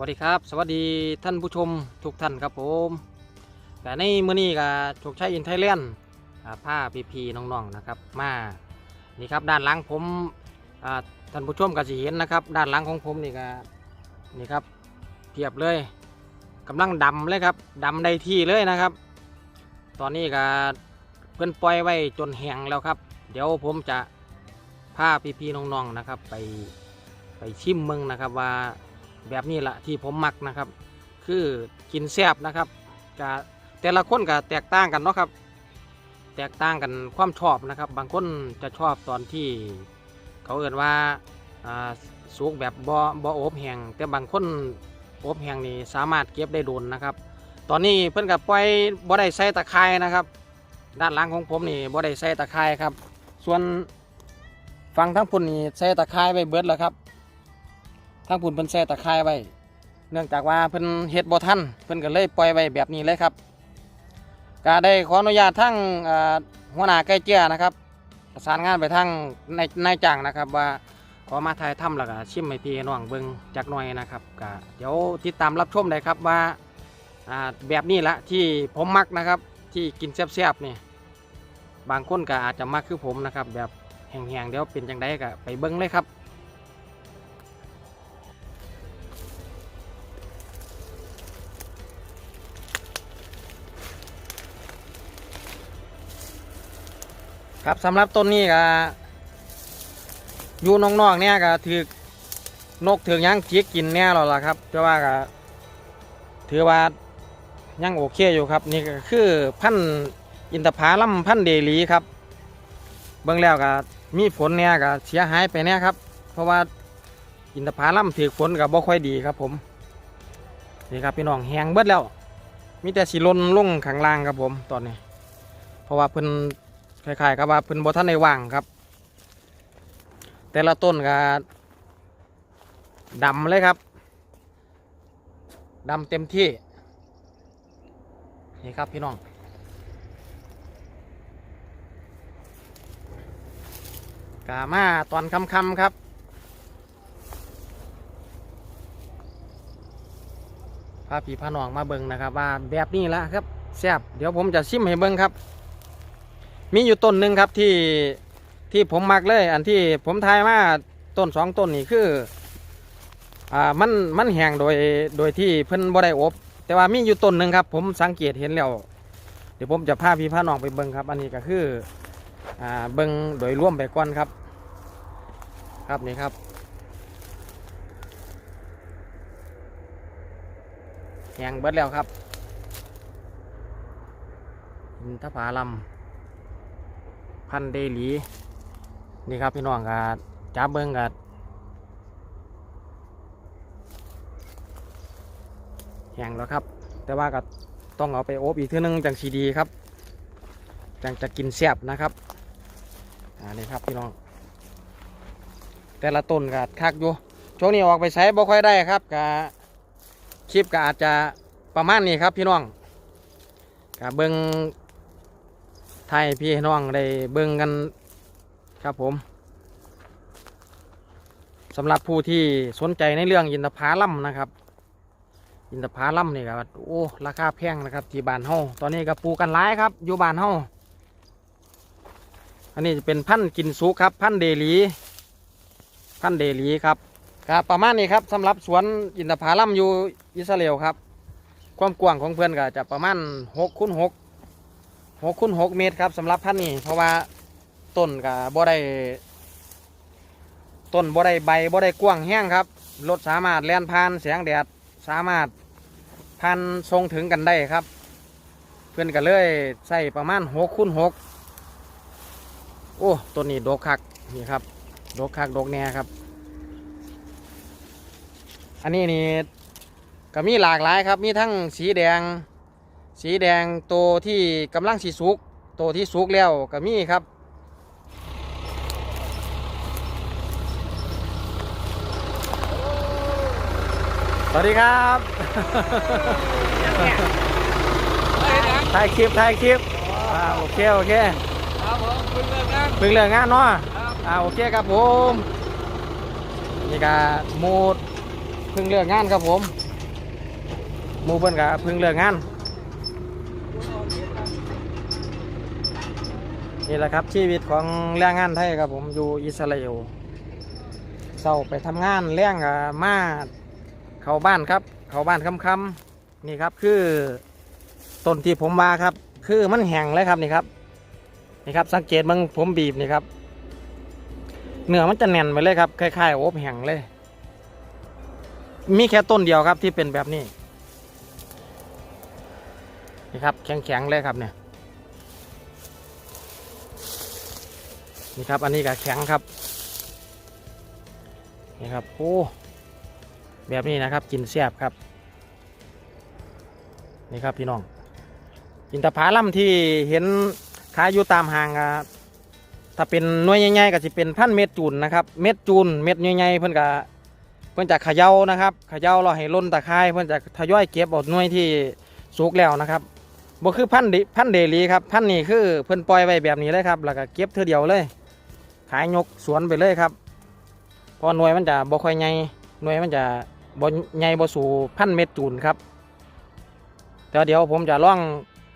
วัสดีครับ สวัสดีท่านผู้ชมทุกท่านครับผม แต่ในมื้อนี้ก็โชคชัยอินไทยแลนผ้าพีพีน้องๆนะครับมานี่ครับด้านหลังผมอ่าท่านผู้ชมก็สิเห็นนะครับ ด้านหลังของผมนี่ก็นี่ครับเทียบเลยกำลังดำเลยครับดำได้ที่เลยนะครับ ตอนนี้ก็เพื่อนปล่อยไว้จนแห้งแล้วครับ เดี๋ยวผมจะพาพี่ๆน้องๆนะครับ ไปไปชิมเมืองนะครับว่า แบบนี้แหละที่ผมมักนะครับ คือกินแซ่บนะครับจะแต่ละคนก็แตกต่างกันเนาะครับ แตกต่างกันความชอบนะครับ บางคนจะชอบตอนที่ เขาเอ่นว่าสุกแบบบ่บ่อบแห้งแต่บางคนอบแห้งนี่สามารถเก็บได้โดนนะครับ ตอนนี้เพิ่อนกับปล่อยบ่ได้ใส่ตะไคร้นะครับ ด้านหลังของผมนี่บ่ได้ใส่ตะไคร้ครับ ส่วนฝั่งทั้งพุ่นนี่ใส่ตะไคร้ไว้เบิดแล้วครับ ทางพุ่นเพิ่นแช่ตะไคร้ไว้ เนื่องจากว่าเพิ่นเฮ็ดบ่ทันเพิ่นก็เลยปล่อยไว้แบบนี้เลยครับก็ได้ขออนุญาตทั้งหัวหน้าไก่เจียนะครับประสานงานไปทางในนายจ้างนะครับว่าขอมาถ่ายทำแล้วก็ชิมให้พี่น้องเบิ่งจักหน่อยนะครับก็เดี๋ยวติดตามรับชมได้ครับว่าแบบนี้ละที่ผมมักนะครับที่กินแซ่บๆนี่บางคนก็อาจจะมักคือผมนะครับแบบแห้งๆเดี๋ยวเป็นจังไดก็ไปเบิ่งเลยครับ ครับสำหรับต้นนี้ก็อยู่นอกๆเนี่ยก็ถือนกถือยังจิกกินแน่หรอล่ะครับแต่ว่าก็ถือว่ายังโอเคอยู่ครับ นี่ก็คือพันธุ์อินทผลัมพันธุ์เดลีครับ เบื้องแล้วก็มีฝนเนี่ยก็เสียหายไปเนี่ยครับ เพราะว่าอินทผลัมถือฝนกับบ่ค่อยดีครับ ผมนี่ครับพี่น้องแหงเบิดแล้ว มีแต่สิลนลุ่งข้างล่างครับผมตอนนี้ เพราะว่าเพิ่น คล้ายๆกับว่าเพิ่นบ่ทันได้ว่างครับ แต่ละต้นก็ดำเลยครับดำเต็มที่นี่ครับพี่น้องกามาตอนค่ำๆครับพาพี่พาน้องมาเบิงนะครับ ว่าแบบนี้ละครับแซ่บเดี๋ยวผมจะชิมให้เบิงครับ มีอยู่ต้นหนึ่งครับที่ที่ผมมักเลย อันที่ผมทายมาต้นสองต้นนี่คืออ่ามันมันแห้งโดยโดยที่เพิ่นบ่ได้อบ แต่ว่ามีอยู่ต้นหนึ่งครับ ผมสังเกตเห็นแล้วเดี๋ยวผมจะพาพี่พาน้องไปเบิ่งครับ อันนี้ก็คืออ่าเบิ่งโดยร่วมไปก่อนครับ ครับนี่ครับแห้งเบิดแล้วครับอินทผลัม พันเดลีนี่ครับพี่น้องกัจับเบิ้งกัแห้งแล้วครับ แต่ว่าก็ต้องเอาไปอบอีกท่านึงจังสีดีครับ จังจะกินแซ่บนะครับอ่านี่ครับพี่น้อง แต่ละต้นก็คักอยู่ช่วงนี้ออกไปใช้บ่ค่อยได้ครับกะคลิปก็อาจจะประมาณนี้ครับพี่น้องกะเบิ้ง ไทยพี่น้องได้เบิ่งกันครับผมสำหรับผู้ที่สนใจในเรื่องอินทผลัมนะครับ อินทผลัมนี่ครับโอ้ราคาแพงนะครับที่บานเฮาตอนนี้ก็ปลูกกันหลายครับ อยู่บานเฮาอันนี้จะเป็นพันธุ์กินสุกครับ พันธุ์เดลีพันธุ์เดลีครับครับประมาณนี้ครับสำหรับสวนอินทผลัมอยู่อิสราเอลครับ ความกว้างของเพื่อนก็จะประมาณหกคูณหก หกคูณหกเมตรครับสำหรับพันนี้ เพราะว่าต้นกับบ่ได้ต้นบ่ได้ใบบ่ได้กว้างแห้งครับรถสามารถแล่นผ่านแสงแดดสามารถพันทรงถึงกันได้ครับ เพื่อนก็เลยใส่ประมาณหกคูณหกโอ้ต้นนี้ดกคักนี่ครับดกคักดกแน่ครับ อันนี้นี่ก็มีหลากหลายครับ มีทั้งสีแดง สีแดงตัวที่กำลังสีสุกตัวที่สุกแล้วก็มีครับ สวัสดีครับถ่ายคลิปถ่ายคลิปอ่าโอเคโอเคครับผมคุณเลิกงานเพิ่งเลิกงานเนาะครับอ่าโอเคครับผมนี่ก็หมูดเพิ่งเลิกงานครับผมคหมูเพิ่นก็เพิ่งเลิกงาน นี่แหละครับชีวิตของแรงงานไทยครับผมอยู่อิสราเอลเศร้าไปทำงานแรงก็มาเข้าบ้านครับ เข้าบ้านค่ำๆนี่ครับคือต้นที่ผมมาครับ คือมันแห้งเลยครับนี่ครับนี่ครับสังเกตเบางผมบีบนี่ครับเนื้อมันจะแน่นไปเลยครับคล้ายๆอบแห้งเลย มีแค่ต้นเดียวครับที่เป็นแบบนี้นี่ครับแข็งๆเลยครับเนี่ย นี่ครับ อันนี้ก็แข็งครับ นี่ครับ โอ้ แบบนี้นะครับ กินแซ่บครับ นี่ครับพี่น้องกินตะผาล่ำที่เห็นขายอยู่ตามห้างอะถ้าเป็นน่วยใหญ่ๆก็จะเป็นพันเม็ดจูนนะครับ เม็ดจูน เม็ดใหญ่ๆเพิ่อนก็เพิ่อนจะขย่านะครับขย่าเราให้ล้นตะไคร้เพิ่อนจะทยอยเก็บเอาหน่วยที่สุกแล้วนะครับบ่คือพันดิพันเดลีครับ พันนี่คือเพิ่อนปล่อยไว้แบบนี้เลยครับ แล้วก็เก็บเท่อเดียวเลย ขายยกสวนไปเลยครับเพอหน่วยมันจะบ่ค่อยใหญ่หน่วยมันจะบ่ใหญ่บ่สู่พันเม็ดจูนครับแต่เดี๋ยวผมจะล่อง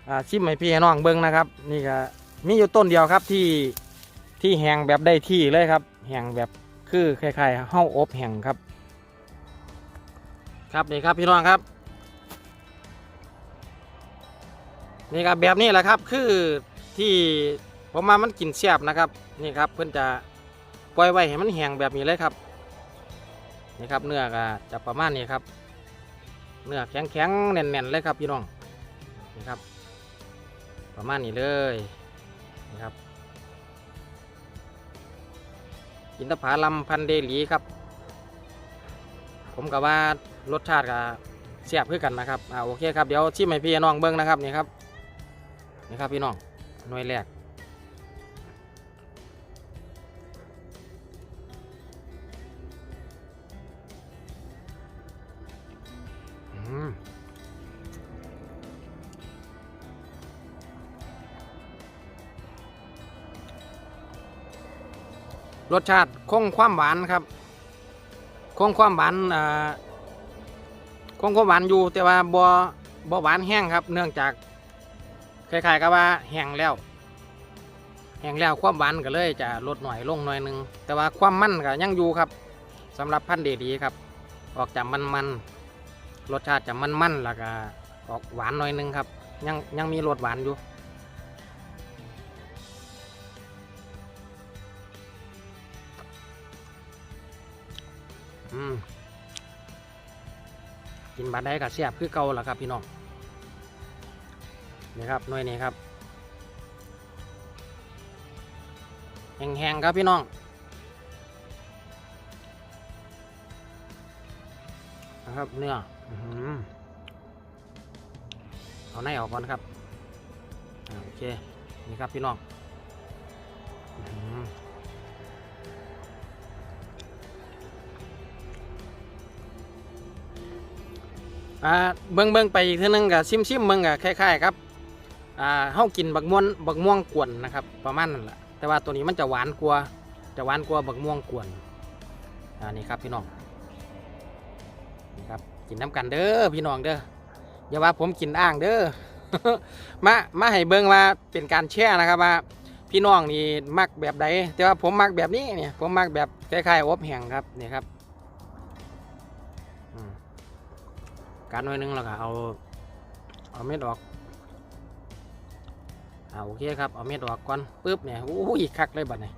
อชิมให้พี่น้องเบิ่งนะครับ นี่ก็มีอยู่ต้นเดียวครับที่ที่แหงแบบได้ที่เลยครับแหงแบบคือคล้ายๆเฮาอบแหงครับ ครับนี่ครับพี่น้องครับ นี่ครับแบบนี้แหละครับคือที่ผมมามันกินแซ่บนะครับ นี่ครับเพื่อนจะปล่อยไว้ให้มันแห้งแบบนี้เลยครับนี่ครับเนื้อก็จะประมาณนี้ครับเนื้อแข็งแข็งๆแน่นเลยครับพี่น้องนี่ครับ ประมาณนี้เลยนี่ครับกินตะผาลำพันเดลีครับ ผมกับว่ารสชาติกับเสียบคือกันนะครับอ่าโอเคครับเดี๋ยวชิมให้พี่น้องเบิ้งนะครับนี่ครับนี่ครับพี่น้องหน่วยแรก รสชาติคงความหวานครับคงความหวานอ่าคงความหวานอยู่ แต่ว่าบ่บ่หวานแห้งครับ เนื่องจากคล้ายๆกับว่าแห้งแล้วแห้งแล้วความหวานก็เลยจะลดหน่อยลงหน่อยนึง แต่ว่าความมันก็ยังอยู่ครับสำหรับพันธุ์เดดีครับ ออกจากมันมันๆรสชาติจะมันมันๆแล้วก็ออกหวานหน่อยนึงครับ ยังยังมีรสหวานอยู่ กินบาดได้กับเสียบคือเก่าล่ะครับพี่น้องนี่ครับหน่วยนี้ครับแห้งๆครับพี่น้องนะครับเนื้อเอาในออกก่อนครับโอเคนี่ครับพี่น้อง อ่าเบิ่งเบิ่งไปอีกเท่านึงกับซิมซิมเบิ่งกับคล้ายๆครับอ่าเฮากินบักม่วนบักม่วงกวนนะครับ ประมาณนั้นแหละแต่ว่าตัวนี้มันจะหวานกว่าจะหวานกว่าบักม่วงกวนอ่านี่ครับพี่น้องนี่ครับกินน้ำกันเด้อพี่น้องเด้ออย่าว่าผมกินอ่างเด้อมามาให้เบิ่งว่าเป็นการแช่นะครับว่าพี่น้องนี่มักแบบใดแต่ว่าผมมักแบบนี้เนี่ยผมมักแบบคล้ายๆอบแห้งครับนี่ครับ การหน่อยหนึงแล้วก็เอาเอาเม็ดออกเอาโอเคครับเอาเม็ดออกก่อนปึ๊บเนี่ยโอ้ยคักเลยบัดนี้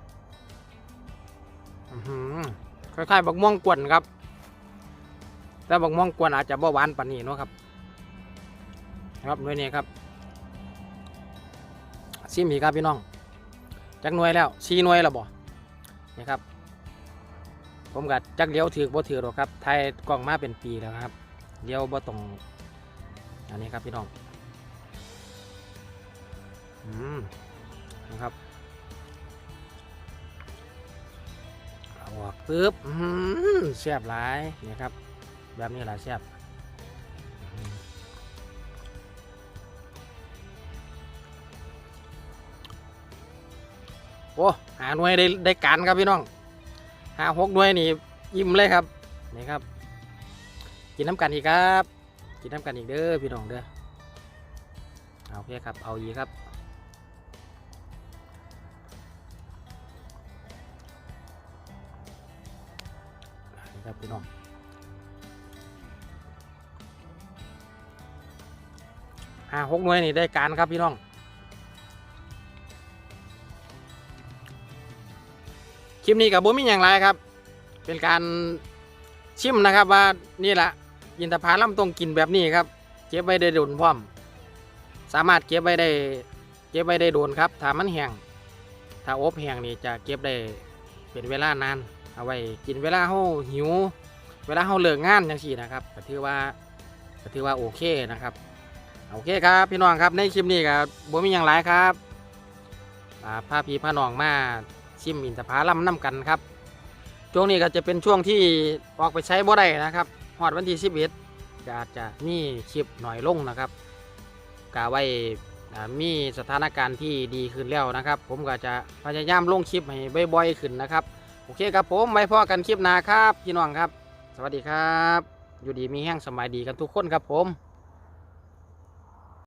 อื้อหือคล้ายๆบักม่วงกวนครับ แต่บักม่วงกวนอาจจะบ่หวานปานนี้เนาะครับ ครับหน่วยนี้ครับซิมอีกครับพี่น้องจักหน่วยแล้วสี่หน่วยแล้วบ่นี่ครับ ผมกัดจักเลี้ยวถือบ่ถือหรอกครับไทยกล้องมาเป็นปีแล้วครับ เลี้ยวบ่ตรงอันนี้ครับพี่น้องอืมนะครับเอาออกปึ๊บอืมแซ่บหลายนี่ครับ แบบนี้แหละแซ่บอืมโอ้หาหน่วยได้ได้การครับพี่น้องหาหกหน่วยนี่ยิ้มเลยครับนี่ครับ กินน้ำกันอีกครับ กินน้ำกันอีกเด้อพี่น้องเด้อเอาโอเคครับ เอาอีกครับครับพี่น้องห้าหกหน่วยนี่ได้การครับพี่น้องคลิปนี้กับบุมีอย่างไรครับ เป็นการชิมนะครับว่านี่แหละ ยินตผาล่ำต้องกินแบบนี้ครับ เก็บไว้ได้โดนพร้อม สามารถเก็บไว้ได้ เก็บไว้ได้โดนครับ ถ้ามันแห้ง ถ้าอบแห้งนี่จะเก็บได้เป็นเวลานาน เอาไว้กินเวลาเฮาหิว เวลาเฮาเลิกงานจังซี่นะครับก็ถือว่าก็ถือว่าโอเคนะครับ โอเคครับ พี่น้องครับในคลิปนี้กับบุมีอย่างไรครับอ่าพาพี่พาน้องมาชิมอินทผลัมน้ำกันครับ ช่วงนี้ก็จะเป็นช่วงที่ออกไปใช้บ่ได้นะครับ ฮอดวันที่สิบเอาจจะมีคลิปหน่อยลงนะครับกาไว้อ่ามีสถานการณ์ที่ดีขึ้นแล้วนะครับ ผมก็จะพยายามลงคลิปให้บ่อยๆขึ้นนะครับ โอเคครับผมไว้พอกันคลิปหน้าครับพี่น้องครับ สวัสดีครับ อยู่ดีมีแห้งสำบายดีกันทุกคนครับผม